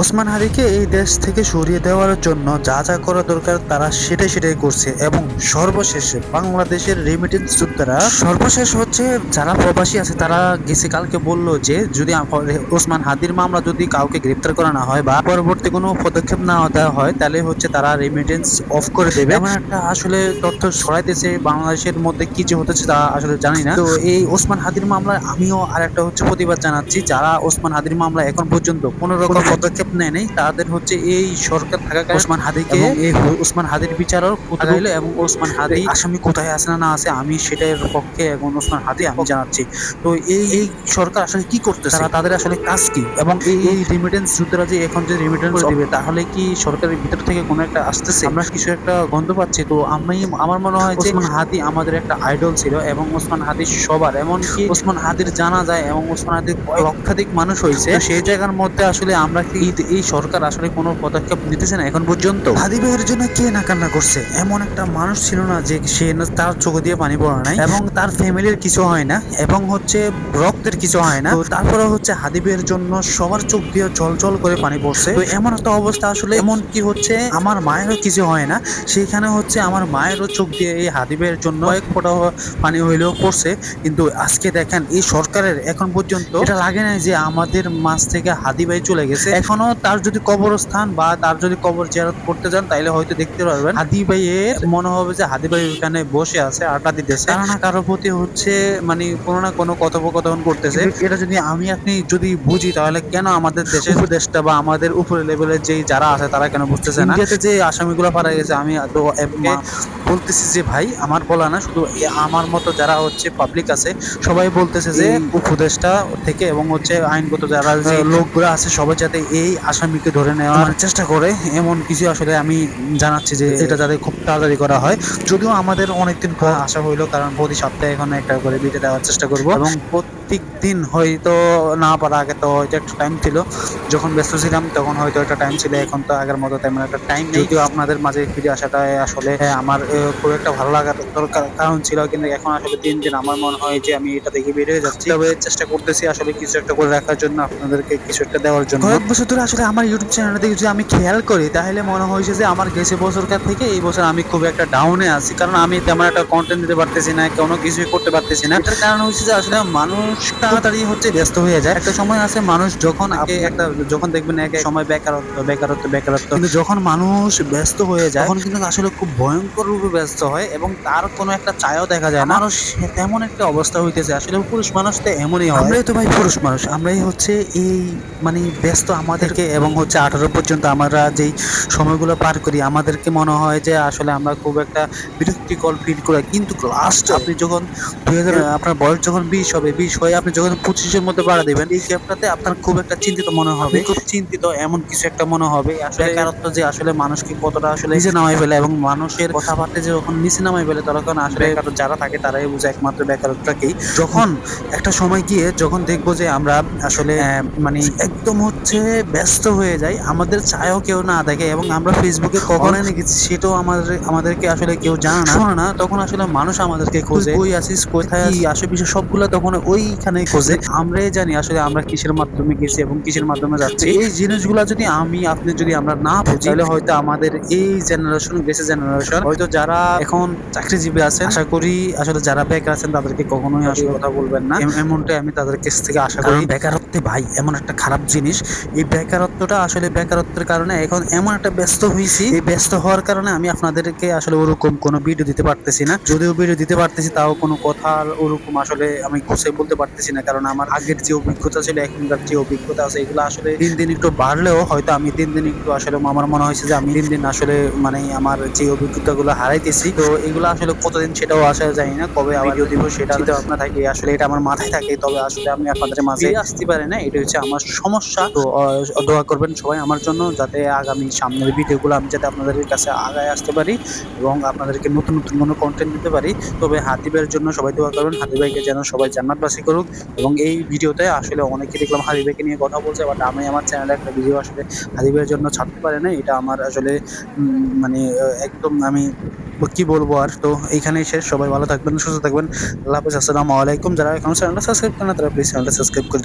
ওসমান হাদিকে এই দেশ থেকে সরিয়ে দেওয়ার জন্য যা যা করা দরকার তারা সেটাই সেটাই করছে এবং সর্বশেষে বাংলাদেশের রেমিটেন্স যোদ্ধারা সর্বশেষ হচ্ছে যারা প্রবাসী আছে তারা গেছে কালকে বলল যে যদি ওসমান হাদির মামলা যদি কাউকে গ্রেপ্তার করা না হয় বা পরবর্তী কোনো পদক্ষেপ না দেওয়া হয় তাহলে হচ্ছে তারা রেমিটেন্স অফ করে দেবে। এমন একটা আসলে তথ্য ছড়াইতেছে বাংলাদেশের মধ্যে কি যে হতেছে তা আসলে জানি না। তো এই ওসমান হাদির মামলায় আমিও আর একটা হচ্ছে প্রতিবাদ জানাচ্ছি যারা ওসমান হাদির মামলা এখন পর্যন্ত কোনো রকম পদক্ষেপ নেয় নাই তাদের হচ্ছে এই সরকার থাকাকালীন ওসমান হাদিকে এই ওসমান হাদির বিচারক কোথায় হইল এবং ওসমান হাদি আসামি কোথায় আছে না না আছে আমি সেটার পক্ষে এবং ওসমান হাদি আমি জানাচ্ছি। তো এই এই সরকার আসলে কি করতেছে? তারা তাদের আসলে কাজ কি? এবং এই এই রেমিটেন্স যুদ্ধরা যে এখন যে রেমিটেন্স দিবে তাহলে কি সরকারের ভিতর থেকে কোনো একটা আসতেছে? আমরা কিছু একটা গন্ধ পাচ্ছি তো আমি আমার মনে হয় যে ওসমান হাদি আমাদের একটা আইডল ছিল এবং ওসমান হাদি সবার এমনকি ওসমান হাদির জানা যায় এবং ওসমান হাদির লক্ষাধিক মানুষ হয়েছে। সেই জায়গার মধ্যে আসলে আমরা কি এই- এই সরকার আসলে কোনো পদক্ষেপ নিতেছে না এখন পর্যন্ত। হাদি ভাইয়ের জন্য কে না কান্না করছে? এমন একটা মানুষ ছিল না যে সে তার চোখ দিয়ে পানি পড়া নাই এবং তার ফ্যামিলির কিছু হয় না এবং হচ্ছে রক্তের কিছু হয় না। তারপরে হচ্ছে হাদিবের জন্য সবার চোখ দিয়ে জল জল করে পানি পড়ছে। তো এমন একটা অবস্থা আসলে এমন কি হচ্ছে, আমার মায়েরও কিছু হয় না। সেইখানে হচ্ছে আমার মায়েরও চোখ দিয়ে এই হাদিবের জন্য কয়েক ফোঁটা পানি হইলেও পড়ছে। কিন্তু আজকে দেখেন এই সরকারের এখন পর্যন্ত এটা লাগে না যে আমাদের মাছ থেকে হাদিবাই চলে গেছে। এখনও তার যদি কবরস্থান বা তার যদি কবর জিয়ারত করতে যান তাইলে হয়তো দেখতে পারবেন। হাদি ভাইয়ের মনে হবে যে হাদি ভাই ওখানে বসে আছে আড্ডা দিতেছে। কারও না কারও প্রতি হচ্ছে মানে কোনো না কোনো কথোপকথন করতেছে। এটা যদি আমি আপনি যদি বুঝি তাহলে কেন আমাদের দেশের উপদেশটা বা আমাদের উপরে লেভেলের যেই যারা আছে তারা কেন বুঝতেছে না? ইন্ডিয়াতে যে আসামিগুলো পারা গেছে আমি তো বলতেছি যে ভাই আমার বলা না শুধু আমার মতো যারা হচ্ছে পাবলিক আছে সবাই বলতেছে যে উপদেশটা থেকে এবং হচ্ছে আইনগত যারা যে লোকগুলো আছে সবাই যাতে এই আসামিকে ধরে নেওয়ার চেষ্টা করে এমন কিছু আসলে আমি জানাচ্ছি যে এটা যাতে খুব তাড়াতাড়ি করা হয়। যদিও আমাদের অনেকদিন পর আশা হইল কারণ প্রতি সপ্তাহে এখন একটা করে ভিডিও দেওয়ার চেষ্টা করব। এবং প্রত্যেক দিন হয়তো না পারা আগে তো হয়তো একটা টাইম ছিল। যখন ব্যস্ত ছিলাম তখন হয়তো একটা টাইম ছিল, এখন তো আগের মতো তেমন একটা টাইম নেই। যদিও আপনাদের মাঝে ফিরে আসাটা আসলে আমার খুব একটা ভালো লাগার দরকার কারণ ছিল, কিন্তু এখন আসলে দিন দিন আমার মনে হয় যে আমি এটা দেখে বের হয়ে যাচ্ছি। তবে চেষ্টা করতেছি আসলে কিছু একটা করে রাখার জন্য, আপনাদেরকে কিছু একটা দেওয়ার জন্য। কয়েক বছর ধরে আসলে আমার ইউটিউব চ্যানেলটা যদি আমি খেয়াল করি, তাহলে মনে হয়েছে যে আমার গেছে বছরকার থেকে, এই বছর আমি খুব একটা ডাউনে আছি। কারণ আমি তেমন একটা কন্টেন্ট দিতে পারতেছি না, কোনো কিছুই করতে পারতেছি না। এটার কারণ হচ্ছে যে আসলে মানুষ তাড়াতাড়ি হচ্ছে ব্যস্ত হয়ে যায়। একটা সময় আছে মানুষ যখন আগে একটা, যখন দেখবেন এক সময় বেকারত্ব বেকারত্ব বেকারত্ব। কিন্তু যখন মানুষ ব্যস্ত হয়ে যায়, তখন কিন্তু আসলে খুব ভয়ঙ্কর রূপে ব্যস্ত হয় এবং তার কোনো একটা ছায়াও দেখা যায় না। মানুষ তেমন একটা অবস্থা হইতেছে আসলে পুরুষ মানুষ তো এমনই হয়। আমরাই তো ভাই পুরুষ মানুষ, আমরাই হচ্ছে এই মানে ব্যস্ত আমাদেরকে এবং হচ্ছে আঠারো পর্যন্ত আমরা যেই সময়গুলো পার করি, আমাদেরকে মনে হয় যে আসলে আমরা খুব একটা বিরক্তিকর ফিল করে। কিন্তু লাস্ট আপনি যখন দুই হাজার, আপনার বয়স যখন বিশ হবে, বিশ হয়ে আপনি যখন পঁচিশের মধ্যে বাড়া দেবেন এই গ্যাপটাতে আপনার খুব একটা চিন্তিত মনে হবে। খুব চিন্তিত এমন কিছু একটা মনে হবে। আসলে বেকারত্ব যে আসলে মানুষকে কতটা আসলে নিচে নামাই ফেলে এবং মানুষের কথাবার্তা যে যখন নিচে নামাই ফেলে তখন আসলে যারা থাকে তারাই বুঝে একমাত্র বেকারত্বটাকেই। যখন একটা সময় গিয়ে যখন দেখব যে আমরা আসলে মানে একদম হচ্ছে ব্যস্ত হয়ে যাই আমাদের চায়ও কেউ না দেখে এবং আমরা ফেসবুকে কখন গেছি সেটাও আমাদের আমাদেরকে আসলে কেউ জানে না। শোনে না তখন আসলে মানুষ আমাদেরকে খোঁজে। কই আছিস কোথায় আসে আশেপাশে সবগুলো তখন ওইখানে খোঁজে। আমরাই জানি আসলে আমরা কিসের মাধ্যমে গেছি এবং কিসের মাধ্যমে যাচ্ছি। এই জিনিসগুলো যদি আমি, আপনি যদি আমরা না বুঝি, তাহলে হয়তো আমাদের এই জেনারেশন গেছে জেনারেশন হয়তো যারা এখন চাকরিজীবী আছেন, আশা করি আসলে যারা বেকার আছেন, তাদেরকে কখনোই আসলে কথা বলবেন না। এমনটাই আমি তাদের কাছ থেকে আশা করি। বেকারত্বে ভাই, এমন একটা খারাপ জিনিস। এই বেকারত্বটা আসলে বেকারত্বের কারণে এখন এমন একটা ব্যস্ত হয়েছি এই ব্যস্ত হওয়ার কারণে আমি আপনাদেরকে আসলে ওরকম কোনো ভিডিও দিতে পারতেছি না। যদিও ভিডিও দিতে পারতেছি, তাও কোনো কথা ওরকম আসলে আমি গুছিয়ে বলতে পারতেছি না কারণ আমার আগের যে অভিজ্ঞতা ছিল এখনকার যে অভিজ্ঞতা আছে এগুলো আসলে দিন দিন একটু বাড়লেও হয়তো আমি দিন দিন একটু আসলে আমার মনে হয়েছে যে আমি দিন দিন আসলে মানে আমার যে অভিজ্ঞতাগুলো হারাইতেছি। তো এগুলো আসলে কতদিন সেটাও আসা যায় না কবে আবার ভিডিও দিব সেটা চিন্তা আপনার থাকে আসলে এটা আমার মাথায় থাকে তবে আসলে আমি আপনাদের মাঝে আসতে পারে না এটা হচ্ছে আমার সমস্যা। তো দোয়া করবেন সবাই আমার জন্য যাতে আগামী সামনের ভিডিওগুলো আমি যাতে আপনাদের কাছে আগায় আসতে পারি এবং আপনাদেরকে নতুন নতুন কোনো কন্টেন্ট দিতে পারি। তবে হাতিবের জন্য সবাই দোয়া করবেন হাতি ভাইকে যেন সবাই জান্নাতবাসী করুক এবং এই ভিডিওতে আসলে অনেকে দেখলাম হারিবেকে নিয়ে কথা বলছে বাট আমি আমার চ্যানেলে একটা ভিডিও আসলে ভাইয়ের জন্য ছাড়তে পারে না এটা আমার আসলে মানে একদম আমি, কি বলব আর? তো এইখানেই শেষ। সবাই ভালো থাকবেন, সুস্থ থাকবেন। আল্লাহ হাফিজ। আসসালামু আলাইকুম। যারা এখন চ্যানেলটা সাবস্ক্রাইব করেন তারা প্লিজ চ্যানেলটা সাবস্ক্রাইব করে।